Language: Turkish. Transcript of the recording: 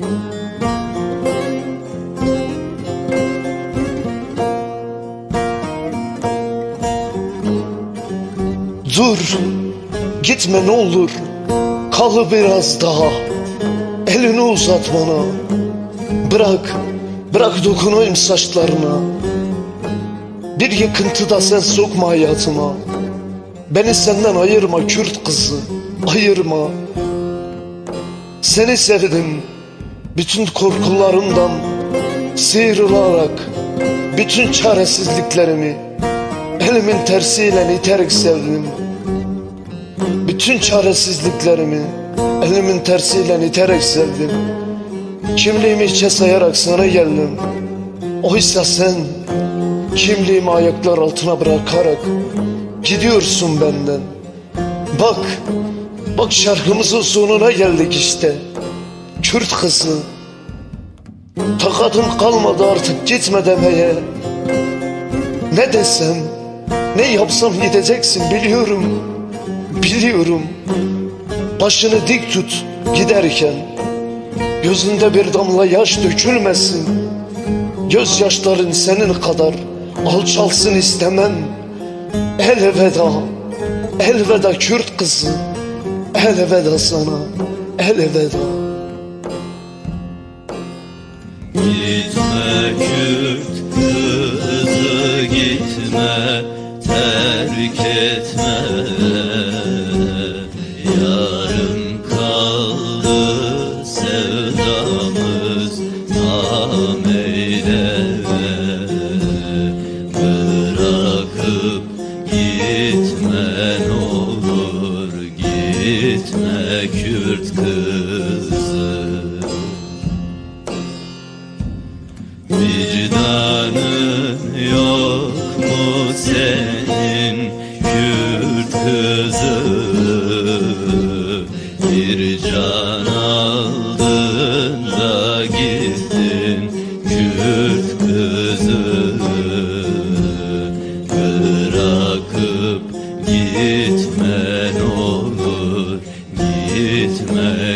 Dur, gitme ne olur, kal biraz daha. Elini uzat bana, bırak, bırak dokunayım saçlarına. Bir yıkıntı da sen sokma hayatıma. Beni senden ayırma Kürt kızı, ayırma. Seni sevdim, bütün korkularımdan sıyrılarak, bütün çaresizliklerimi elimin tersiyle iterek sevdim. Bütün çaresizliklerimi elimin tersiyle iterek sevdim. Kimliğimi hiçe sayarak sana geldim. Oysa sen kimliğimi ayaklar altına bırakarak gidiyorsun benden. Bak, bak şarkımızın sonuna geldik işte. Kürt kızı. Takatım kalmadı artık gitme demeye. Ne desem, ne yapsam gideceksin biliyorum. Biliyorum. Başını dik tut giderken. Gözünde bir damla yaş dökülmesin. Gözyaşların senin kadar alçalsın istemem. Elveda, elveda Kürt kızı. Elveda sana, elveda. Gitme Kürt kızı gitme terk etme. Yarım kaldı sevdamız tam eyleme. Bırakıp gitme ne olur gitme Kürt kızı Vicdanın yok mu senin Kürt kızı? Bir can aldın da gittin Kürt kızı. Bırakıp gitme ne olur Gitme